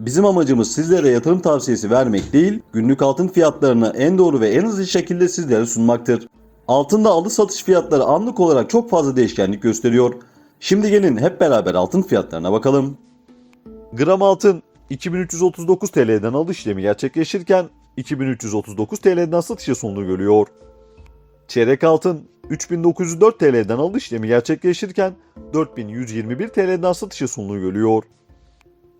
bizim amacımız sizlere yatırım tavsiyesi vermek değil, günlük altın fiyatlarını en doğru ve en hızlı şekilde sizlere sunmaktır. Altında alış satış fiyatları anlık olarak çok fazla değişkenlik gösteriyor. Şimdi gelin hep beraber altın fiyatlarına bakalım. Gram altın 2339 TL'den alış işlemi gerçekleşirken 2339 TL'den satışa sonunu görüyor. Çeyrek altın 3904 TL'den alış işlemi gerçekleşirken 4121 TL'den satışa sonunu görüyor.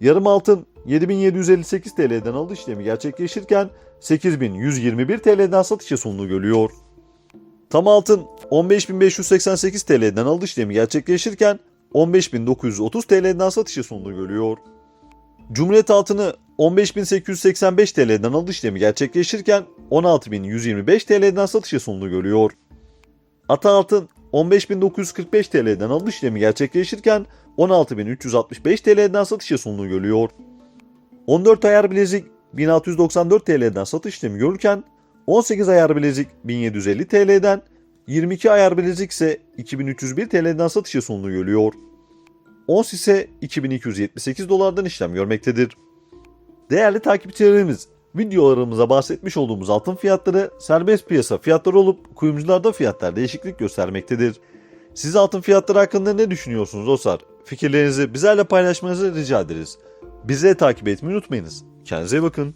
Yarım altın 7758 TL'den alış işlemi gerçekleşirken 8121 TL'den satışa sonunu görüyor. Tam altın 15588 TL'den alış işlemi gerçekleşirken 15930 TL'den satışa sonunu görüyor. Cumhuriyet altını 15885 TL'den alış işlemi gerçekleşirken 16125 TL'den satışa sonunu görüyor. Ata altın 15945 TL'den alış işlemi gerçekleşirken 16365 TL'den satışa sonunu görüyor. 14 ayar bilezik 1694 TL'den satış işlemi görürken 18 ayar bilezik 1750 TL'den 22 ayar bilezik ise 2301 TL'den satışa sonunu görüyor. Ons ise 2278 dolardan işlem görmektedir. Değerli takipçilerimiz, videolarımıza bahsetmiş olduğumuz altın fiyatları serbest piyasa fiyatları olup kuyumcularda fiyatlar değişiklik göstermektedir. Siz altın fiyatları hakkında ne düşünüyorsunuz dostlar? Fikirlerinizi bizlerle paylaşmanızı rica ederiz. De takip etmeyi unutmayınız. Kendinize bakın.